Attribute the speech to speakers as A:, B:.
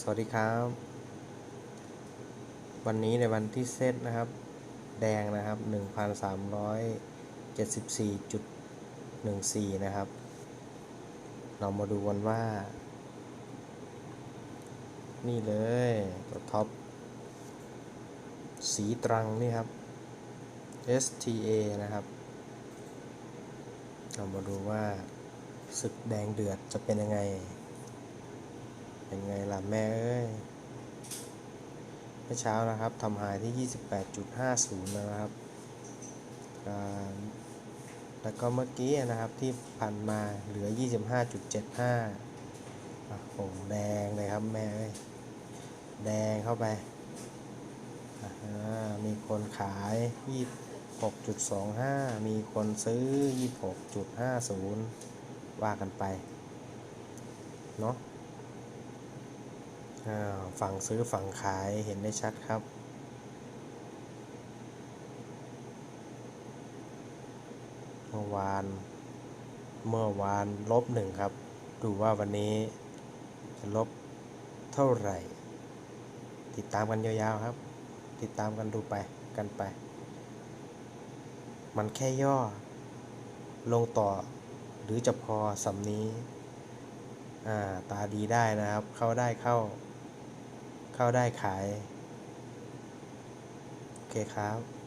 A: สวัสดีครับ วันนี้ในวันที่เซตนะครับ แดงนะครับ 1,374.14 นะครับ เรามาดูกันว่า นี่เลยตัวท็อป สีตรังนี่ครับ STA นะครับ เรามาดูว่าศึกแดงเดือดจะเป็นยังไง เป็นไงล่ะแม่เอ้ยเมื่อเช้านะครับทำหายที่ 28.50 นะครับ แล้วก็เมื่อกี้นะครับที่ผ่านมาเหลือ 25.75 โอะโอ้แดงเลยครับแม่เอ้ย แดงเข้าไป มีคนขาย 26.25 มีคนซื้อ 26.50 ว่ากันไป เนาะ ฝั่งซื้อฝั่งขายเห็นได้ชัดครับ เมื่อวาน เมื่อวานลบหนึ่งครับ ดูว่าวันนี้จะลบเท่าไหร่ ติดตามกันยาวๆครับ ติดตามกันดูไปกันไป มันแค่ย่อ ลงต่อหรือจะพอสำนี้ตาดีได้นะครับ เข้าได้เข้า เข้าได้ขาย โอเคครับ